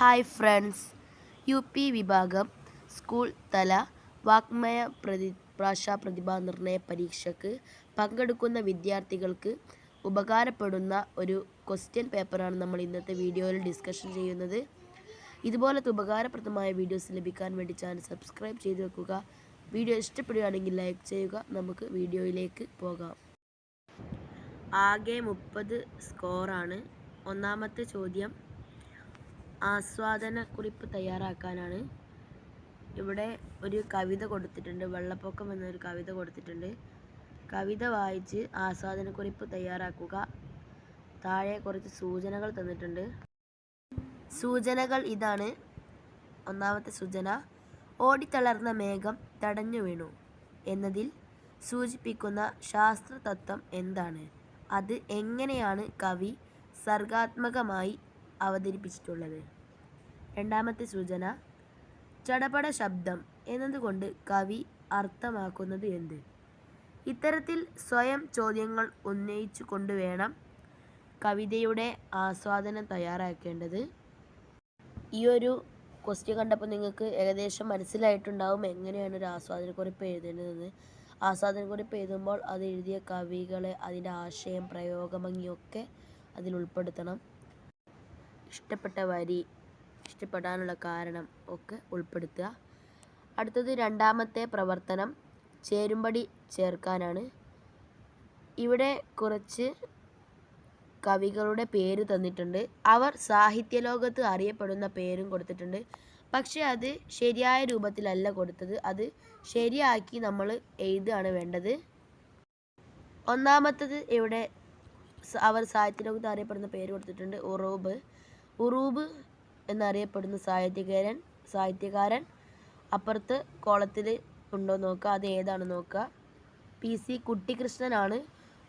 Hi friends. U P വിഭാഗം school തല വാഗ്മയ പ്രതി ഭാഷാ പ്രതിഭാ നിർണയ പരീക്ഷയ്ക്ക് പങ്കെടുക്കുന്ന വിദ്യാർത്ഥികൾക്ക് ഉപകാരപ്പെടുന്ന ഒരു ക്വസ്റ്റ്യൻ പേപ്പറാണ് നമ്മൾ ഇന്നത്തെ വീഡിയോയിൽ ഡിസ്കഷൻ ചെയ്യുന്നത്. ഇതുപോലത്തെ ഉപകാരപ്രദമായ വീഡിയോസ് ലഭിക്കാൻ വേണ്ടി ചാനൽ സബ്സ്ക്രൈബ് ചെയ്ത് വെക്കുക. വീഡിയോ ഇഷ്ടപ്പെടുകയാണെങ്കിൽ ലൈക്ക് ചെയ്യുക. നമുക്ക് വീഡിയോയിലേക്ക് പോകാം. ആകെ മുപ്പത് സ്കോറാണ്. ഒന്നാമത്തെ ചോദ്യം ആസ്വാദനക്കുറിപ്പ് തയ്യാറാക്കാനാണ്. ഇവിടെ ഒരു കവിത കൊടുത്തിട്ടുണ്ട്. വെള്ളപ്പൊക്കം എന്നൊരു കവിത കൊടുത്തിട്ടുണ്ട്. കവിത വായിച്ച് ആസ്വാദന കുറിപ്പ് തയ്യാറാക്കുക. താഴെ കുറച്ച് സൂചനകൾ തന്നിട്ടുണ്ട്. സൂചനകൾ ഇതാണ്. ഒന്നാമത്തെ സൂചന ഓടിത്തളർന്ന മേഘം തടഞ്ഞു വീണു എന്നതിൽ സൂചിപ്പിക്കുന്ന ശാസ്ത്രതത്വം എന്താണ്? അത് എങ്ങനെയാണ് കവി സർഗാത്മകമായി അവതരിപ്പിച്ചിട്ടുള്ളത്. രണ്ടാമത്തെ സൂചന ചടപട ശബ്ദം എന്നതുകൊണ്ട് കവി അർത്ഥമാക്കുന്നത് എന്ത്? ഇത്തരത്തിൽ സ്വയം ചോദ്യങ്ങൾ ഉന്നയിച്ചു കൊണ്ടുവേണം കവിതയുടെ ആസ്വാദനം തയ്യാറാക്കേണ്ടത്. ഈ ഒരു ക്വസ്റ്റ്യൻ കണ്ടപ്പോൾ നിങ്ങൾക്ക് ഏകദേശം മനസ്സിലായിട്ടുണ്ടാവും എങ്ങനെയാണ് ഒരു ആസ്വാദനക്കുറിപ്പ് എഴുതേണ്ടതെന്ന്. ആസ്വാദനക്കുറിപ്പ് എഴുതുമ്പോൾ അത് എഴുതിയ കവികളെ അതിന്റെ ആശയം പ്രയോഗഭംഗിയൊക്കെ അതിൽ ഉൾപ്പെടുത്തണം. ഇഷ്ടപ്പെട്ട വരി ഇഷ്ടപ്പെടാനുള്ള കാരണം ഒക്കെ ഉൾപ്പെടുത്തുക. അടുത്തത് രണ്ടാമത്തെ പ്രവർത്തനം ചേരുംപടി ചേർക്കാനാണ്. ഇവിടെ കുറച്ച് കവികളുടെ പേര് തന്നിട്ടുണ്ട്. അവർ സാഹിത്യ ലോകത്ത് അറിയപ്പെടുന്ന പേരും കൊടുത്തിട്ടുണ്ട്. പക്ഷേ അത് ശരിയായ രൂപത്തിലല്ല കൊടുത്തത്. അത് ശരിയാക്കി നമ്മൾ എഴുതുകയാണ് വേണ്ടത്. ഒന്നാമത്തത് ഇവിടെ അവർ സാഹിത്യ ലോകത്ത് അറിയപ്പെടുന്ന പേര് കൊടുത്തിട്ടുണ്ട്. ഉറൂബ്. ഉറൂബ് എന്നറിയപ്പെടുന്ന സാഹിത്യകാരൻ സാഹിത്യകാരൻ അപ്പുറത്ത് കോളത്തിൽ ഉണ്ടോ നോക്കുക അത് ഏതാണ് നോക്കുക പി. സി. കുട്ടിക്കൃഷ്ണനാണ്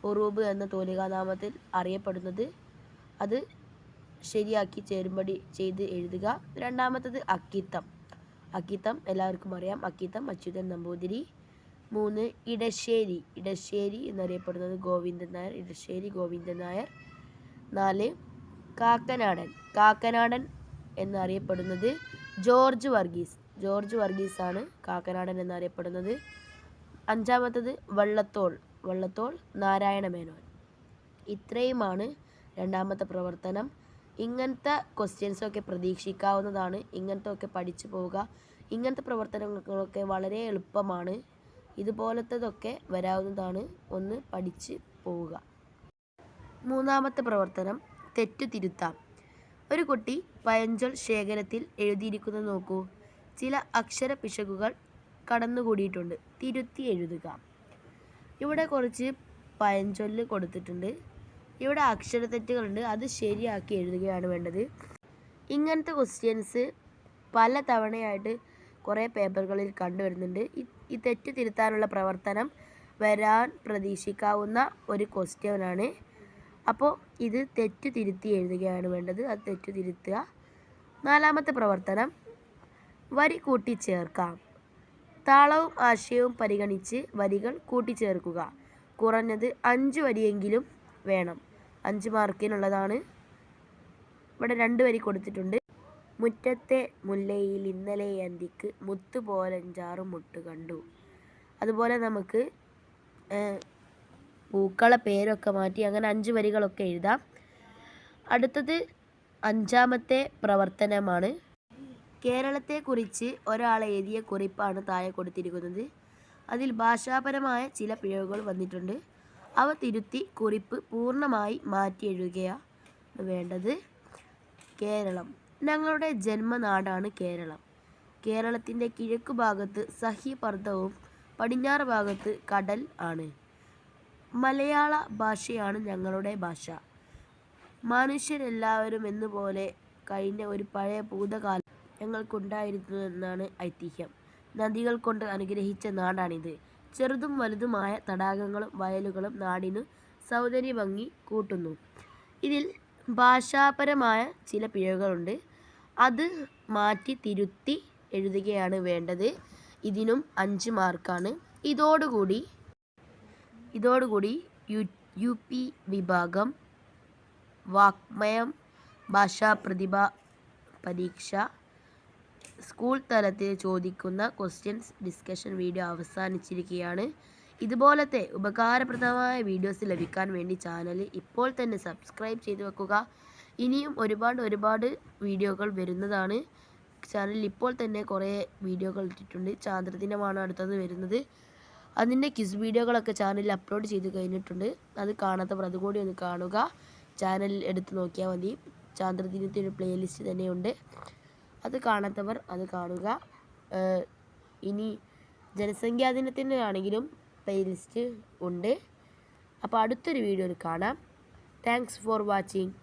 ഉറൂബ് എന്ന തൂലികാനാമത്തിൽ അറിയപ്പെടുന്നത്. അത് ശരിയാക്കി ചേരുമ്പടി ചെയ്ത് എഴുതുക. രണ്ടാമത്തത് അക്കിത്തം. അക്കിത്തം എല്ലാവർക്കും അറിയാം. അക്കിത്തം അച്യുതൻ നമ്പൂതിരി. മൂന്ന് ഇടശ്ശേരി. ഇടശ്ശേരി എന്നറിയപ്പെടുന്നത് ഗോവിന്ദൻ നായർ ഇടശ്ശേരി ഗോവിന്ദൻ നായർ. നാല് കാക്കനാടൻ. കാക്കനാടൻ എന്നറിയപ്പെടുന്നത് ജോർജ് വർഗീസ്. ജോർജ് വർഗീസ് ആണ് കാക്കനാടൻ എന്നറിയപ്പെടുന്നത്. അഞ്ചാമത്തത് വള്ളത്തോൾ. വള്ളത്തോൾ നാരായണ മേനോൻ. ഇത്രയുമാണ് രണ്ടാമത്തെ പ്രവർത്തനം. ഇങ്ങനത്തെ ക്വസ്റ്റ്യൻസൊക്കെ പ്രതീക്ഷിക്കാവുന്നതാണ്. ഇങ്ങനത്തെ ഒക്കെ പഠിച്ചു പോവുക. ഇങ്ങനത്തെ പ്രവർത്തനങ്ങളൊക്കെ വളരെ എളുപ്പമാണ്. ഇതുപോലത്തതൊക്കെ വരാവുന്നതാണ്. ഒന്ന് പഠിച്ച് പോവുക. മൂന്നാമത്തെ പ്രവർത്തനം. തെറ്റു തിരുത്താം. ഒരു കുട്ടി പഴഞ്ചൊൽ ശേഖരത്തിൽ എഴുതിയിരിക്കുന്നത് നോക്കൂ. ചില അക്ഷര പിശകുകൾ കടന്നുകൂടിയിട്ടുണ്ട്. തിരുത്തി എഴുതുക. ഇവിടെ കുറച്ച് പഴഞ്ചൊല്ല് കൊടുത്തിട്ടുണ്ട്. ഇവിടെ അക്ഷര തെറ്റുകളുണ്ട്. അത് ശരിയാക്കി എഴുതുകയാണ് വേണ്ടത്. ഇങ്ങനത്തെ ക്വസ്റ്റ്യൻസ് പല തവണയായിട്ട് കുറേ പേപ്പറുകളിൽ കണ്ടുവരുന്നുണ്ട് ഈ- തെറ്റ് തിരുത്താനുള്ള പ്രവർത്തനം വരാൻ പ്രതീക്ഷിക്കാവുന്ന ഒരു ക്വസ്റ്റ്യനാണ് അപ്പോൾ ഇത് തെറ്റ് തിരുത്തി എഴുതുകയാണ് വേണ്ടത്. അത് തെറ്റ് തിരുത്തുക. നാലാമത്തെ പ്രവർത്തനം. വരി കൂട്ടിച്ചേർക്കാം. താളവും ആശയവും പരിഗണിച്ച് വരികൾ കൂട്ടിച്ചേർക്കുക. കുറഞ്ഞത് അഞ്ച് വരിയെങ്കിലും വേണം. അഞ്ച് മാർക്കിനുള്ളതാണ്. ഇവിടെ രണ്ട് വരി കൊടുത്തിട്ടുണ്ട്. മുറ്റത്തെ മുല്ലയിൽ ഇന്നലെ അന്തിക്ക് മുത്തുപോലഞ്ചാറ് മുട്ട് കണ്ടു അതുപോലെ നമുക്ക് പൂക്കളെ പേരൊക്കെ മാറ്റി അങ്ങനെ അഞ്ച് വരികളൊക്കെ എഴുതാം. അടുത്തത് അഞ്ചാമത്തെ പ്രവർത്തനമാണ്. കേരളത്തെക്കുറിച്ച് ഒരാൾ എഴുതിയ കുറിപ്പാണ് താഴെ കൊടുത്തിരിക്കുന്നത്. അതിൽ ഭാഷാപരമായ ചില പിഴവുകൾ വന്നിട്ടുണ്ട്. അവ തിരുത്തി കുറിപ്പ് പൂർണമായി മാറ്റി എഴുതുകയാണ് വേണ്ടത് കേരളം. ഞങ്ങളുടെ ജന്മനാടാണ് കേരളം. കേരളത്തിന്റെ കിഴക്കു ഭാഗത്ത് സഹ്യപർദ്ദവും പടിഞ്ഞാറ് ഭാഗത്ത് കടൽ ആണ്. മലയാള ഭാഷയാണ് ഞങ്ങളുടെ ഭാഷ. മനുഷ്യരെല്ലാവരും എന്നുപോലെ കഴിഞ്ഞ ഒരു പഴയ ഭൂതകാലം ഞങ്ങൾക്കുണ്ടായിരുന്നു എന്നാണ് ഐതിഹ്യം. നദികൾ കൊണ്ട് അനുഗ്രഹിച്ച നാടാണിത്. ചെറുതും വലുതുമായ തടാകങ്ങളും വയലുകളും നാടിനു സൗന്ദര്യ ഭംഗി കൂട്ടുന്നു. ഇതിൽ ഭാഷാപരമായ ചില പിഴകളുണ്ട്. അത് മാറ്റി തിരുത്തി എഴുതുകയാണ് വേണ്ടത്. ഇതിനും അഞ്ച് മാർക്കാണ്. ഇതോടുകൂടി ഇതോടുകൂടി യു യു പി വിഭാഗം വാക്മയം ഭാഷാ പ്രതിഭ പരീക്ഷ സ്കൂൾ തലത്തിൽ ചോദിക്കുന്ന ക്വസ്റ്റ്യൻസ് ഡിസ്കഷൻ വീഡിയോ അവസാനിച്ചിരിക്കുകയാണ്. ഇതുപോലത്തെ ഉപകാരപ്രദമായ വീഡിയോസ് ലഭിക്കാൻ വേണ്ടി ചാനൽ ഇപ്പോൾ തന്നെ സബ്സ്ക്രൈബ് ചെയ്തു വെക്കുക. ഇനിയും ഒരുപാട് ഒരുപാട് വീഡിയോകൾ വരുന്നതാണ്. ചാനലിൽ ഇപ്പോൾ തന്നെ കുറേ വീഡിയോകൾ ഇട്ടിട്ടുണ്ട്. ചാന്ദ്രദിനമാണ് അടുത്തത് വരുന്നത്. അതിന്റെ ക്വിസ് വീഡിയോകളൊക്കെ ചാനലിൽ അപ്ലോഡ് ചെയ്ത് കഴിഞ്ഞിട്ടുണ്ട്. അത് കാണാത്തവർ അതുകൂടി ഒന്ന് കാണുക. ചാനലിൽ എടുത്ത് നോക്കിയാൽ മതി. ചാന്ദ്രദിനത്തിന്റെ പ്ലേലിസ്റ്റ് തന്നെയുണ്ട്. അത് കാണാത്തവർ അത് കാണുക. ഇനി ജനസംഖ്യാ ദിനത്തിന്റെ ആണെങ്കിലും പ്ലേലിസ്റ്റ് ഉണ്ട്. അപ്പോൾ അടുത്തൊരു വീഡിയോയിൽ കാണാം. Thanks for watching